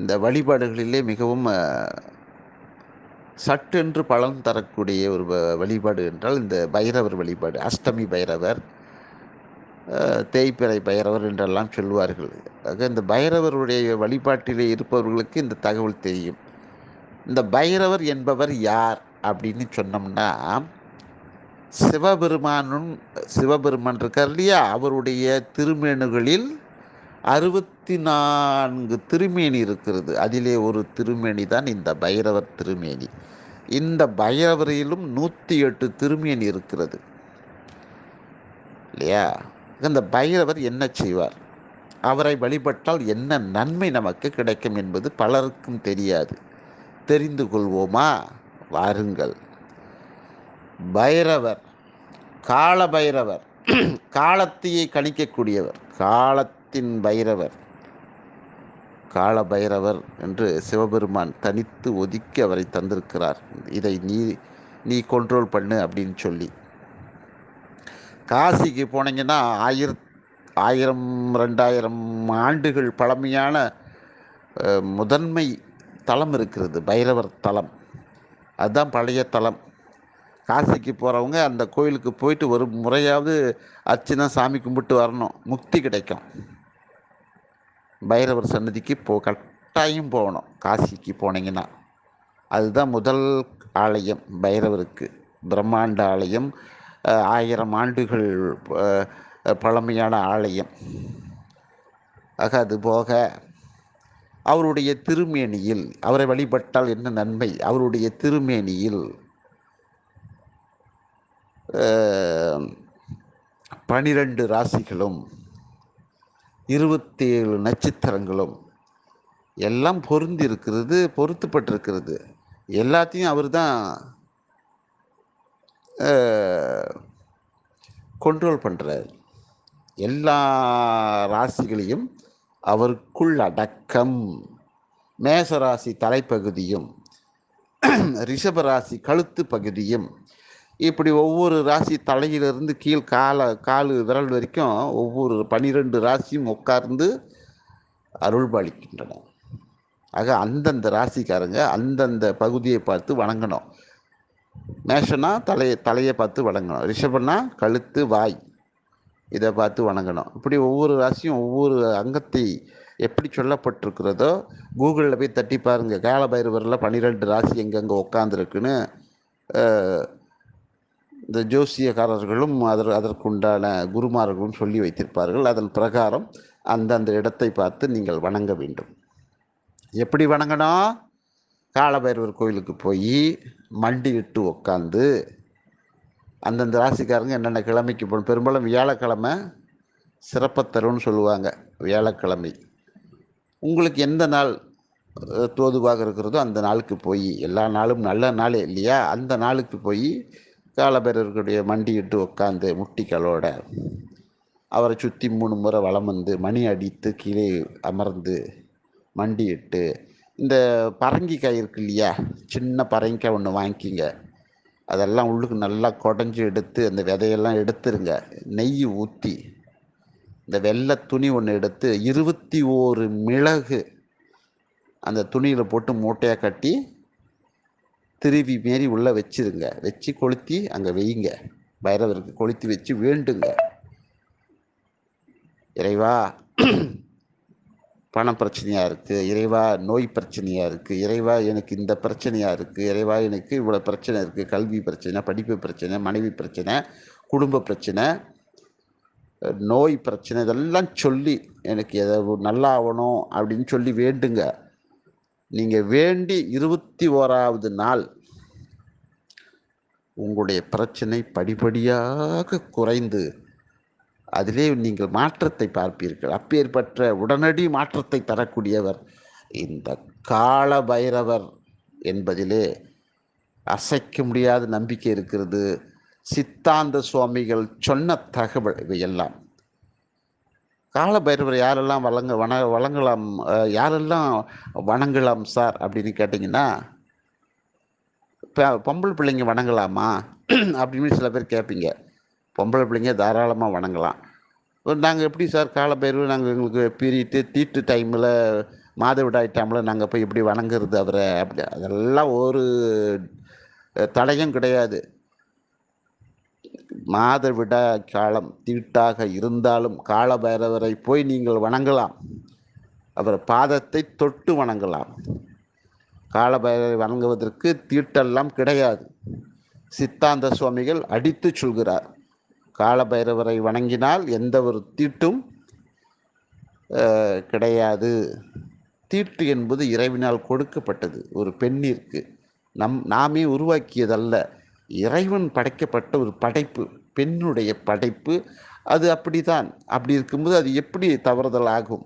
இந்த வழிபாடுகளிலே மிகவும் சட்டென்று பலன் தரக்கூடிய ஒரு வழிபாடு என்றால் இந்த பைரவர் வழிபாடு அஷ்டமி பைரவர் தேய்பிறை பைரவர் என்றெல்லாம் சொல்லுவார்கள். ஆக இந்த பைரவருடைய வழிபாட்டிலே இருப்பவர்களுக்கு இந்த தகவல் தெரியும். இந்த பைரவர் என்பவர் யார் அப்படின்னு சொன்னோம்னா சிவபெருமானும் சிவபெருமான் இருக்கார் இல்லையா? அவருடைய திருமேனுகளில் அறுபத்தி நான்கு திருமேனி இருக்கிறது. அதிலே ஒரு திருமேனி தான் இந்த பைரவர் திருமேனி. இந்த பைரவரிலும் நூற்றி எட்டு திருமேனி இருக்கிறது. இல்லையா? இந்த பைரவர் என்ன செய்வார்? அவரை வழிபட்டால் என்ன நன்மை நமக்கு கிடைக்கும் என்பது பலருக்கும் தெரியாது. தெரிந்து கொள்வோமா? வாருங்கள். பைரவர் கால பைரவர் காலத்தையே கணிக்கக்கூடியவர். காலத்தின் பைரவர் கால பைரவர் என்று சிவபெருமான் தனித்து ஒதுக்கி அவரை தந்திருக்கிறார். இதை நீ நீ கண்ட்ரோல் பண்ணு அப்படின்னு சொல்லி. காசிக்கு போனீங்கன்னா ஆயிர ஆயிரம் ரெண்டாயிரம் ஆண்டுகள் பழமையான முதன்மை தலம் இருக்கிறது பைரவர் தலம். அதுதான் பழைய தலம். காசிக்கு போகிறவங்க அந்த கோயிலுக்கு போயிட்டு ஒரு முறையாவது அர்ச்சனை சாமி கும்பிட்டு வரணும். முக்தி கிடைக்கும். பைரவர் சன்னதிக்கு போ கட்டாயம் போகணும். காசிக்கு போனீங்கன்னா அதுதான் முதல் ஆலயம் பைரவருக்கு. பிரம்மாண்ட ஆலயம் ஆயிரம் ஆண்டுகள் பழமையான ஆலயம். ஆக அது போக அவருடைய திருமேனியில் அவரை வழிபட்டால் என்ன நன்மை? அவருடைய திருமேனியில் பனிரெண்டு ராசிகளும் இருபத்தி ஏழு நட்சத்திரங்களும் எல்லாம் பொருந்தி இருக்கிறது பொருத்தப்பட்டிருக்கிறது. எல்லாத்தையும் அவர் தான் கண்ட்ரோல் பண்ணுறார் எல்லா ராசிகளையும் அவருக்குள் அடக்கம். மேசராசி தலைப்பகுதியும் ரிஷபராசி கழுத்து பகுதியும் இப்படி ஒவ்வொரு ராசி தலையிலிருந்து கீழ் காலை கால் விரல் வரைக்கும் ஒவ்வொரு பனிரெண்டு ராசியும் உட்கார்ந்து அருள்பாலிக்கின்றன. ஆக அந்தந்த ராசிக்காரங்க அந்தந்த பகுதியை பார்த்து வணங்கணும். மேஷனா தலையை தலையை பார்த்து வணங்கணும். ரிஷபனா கழுத்து வாய். இதை பார்த்து வணங்கணும். இப்படி ஒவ்வொரு ராசியும் ஒவ்வொரு அங்கத்தை எப்படி சொல்லப்பட்டிருக்கிறதோ கூகுளில் போய் தட்டி பாருங்கள் காலபைரவரில் பன்னிரெண்டு ராசி எங்கெங்கே உட்காந்துருக்குன்னு இந்த ஜோசியக்காரர்களும் அதர் அதற்குண்டான குருமார்களும் சொல்லி வைத்திருப்பார்கள். அதன் பிரகாரம் அந்தந்த இடத்தை பார்த்து நீங்கள் வணங்க வேண்டும். எப்படி வணங்கணும் காலபைரவர் கோயிலுக்கு போய் மண்டி இட்டு உட்காந்து அந்தந்த ராசிக்காரங்க என்னென்ன கிழமைக்கு போகணும்? பெரும்பாலும் வியாழக்கிழமை சிறப்பத்தருன்னு சொல்லுவாங்க. வியாழக்கிழமை. உங்களுக்கு எந்த நாள் தோதுவாக இருக்கிறதோ அந்த நாளுக்கு போய் எல்லா நாளும் நல்ல நாளே இல்லையா? அந்த நாளுக்கு போய் காலபைரவர்களுடைய மண்டியிட்டு உட்காந்து முட்டிகளோட அவரை சுற்றி மூணு முறை வளம் வந்து மணி அடித்து கீழே அமர்ந்து மண்டியிட்டு இந்த பரங்கிக்காய் இருக்கு இல்லையா? சின்ன பரங்கிக்காய் ஒன்று வாங்கிக்கிங்க. அதெல்லாம் உள்ளுக்கு நல்லா குடஞ்சி எடுத்து அந்த விதையெல்லாம் எடுத்துருங்க. நெய் ஊற்றி இந்த வெள்ளை துணி ஒன்று எடுத்து இருபத்தி ஓரு மிளகு அந்த துணியில் போட்டு மூட்டையாக கட்டி திருவி மாரி உள்ளே வச்சிருங்க. வச்சு கொளுத்தி அங்கே வையுங்க பைரவருக்கு கொளுத்தி வச்சு வேண்டுங்க. இறைவா பண பிரச்சனையாக இருக்குது இறைவா நோய் பிரச்சனையாக இருக்குது இறைவா எனக்கு இந்த பிரச்சனையாக இருக்குது இறைவா எனக்கு இவ்வளோ பிரச்சனை இருக்குது கல்வி பிரச்சனை படிப்பு பிரச்சனை மனைவி பிரச்சனை குடும்ப பிரச்சனை நோய் பிரச்சனை இதெல்லாம் சொல்லி எனக்கு எதை நல்லா ஆகணும் அப்படின்னு சொல்லி வேண்டுங்க. நீங்கள் வேண்டி இருபத்தி ஓராவது நாள் உங்களுடைய பிரச்சனை படிப்படியாக குறைந்து அதிலே நீங்கள் மாற்றத்தை பார்ப்பீர்கள். அப்பேற்பட்ட உடனடி மாற்றத்தை தரக்கூடியவர் இந்த கால பைரவர் என்பதிலே அசைக்க முடியாத நம்பிக்கை இருக்கிறது. சித்தாந்த சுவாமிகள் சொன்ன தகவல் இவையெல்லாம். கால பைரவர் யாரெல்லாம் வழங்க வண வழங்கலாம் யாரெல்லாம் வணங்கலாம் சார் அப்படின்னு கேட்டிங்கன்னா இப்போ பொம்பளை பிள்ளைங்க வணங்கலாமா? அப்படின்னு சில பேர் கேட்பீங்க. பொம்பளை பிள்ளைங்க தாராளமாக வணங்கலாம். நாங்கள் எப்படி சார் காலப்பயிர்வு நாங்கள் எங்களுக்கு பீரியட்டு தீட்டு டைமில் மாதவிடாய் டைமில் நாங்கள் போய் இப்படி வணங்குறது அவரை? அப்படி அதெல்லாம் ஒரு தடையும் கிடையாது. மாதவிட காலம் தீட்டாக இருந்தாலும் காலபைரவரை போய் நீங்கள் வணங்கலாம். அவர் பாதத்தை தொட்டு வணங்கலாம். காலபைரவரை வணங்குவதற்கு தீட்டெல்லாம் கிடையாது. சித்தாந்த சுவாமிகள் அடித்து சொல்கிறார். காலபைரவரை வணங்கினால் எந்த ஒரு தீட்டும் கிடையாது. தீட்டு என்பது இறைவினால் கொடுக்கப்பட்டது. ஒரு பெண்ணிற்கு நம் நாமே உருவாக்கியதல்ல. இறைவன் படைக்கப்பட்ட ஒரு படைப்பு பெண்ணுடைய படைப்பு அது அப்படிதான் அப்படி இருக்கும்போது அது எப்படி தவறுதல் ஆகும்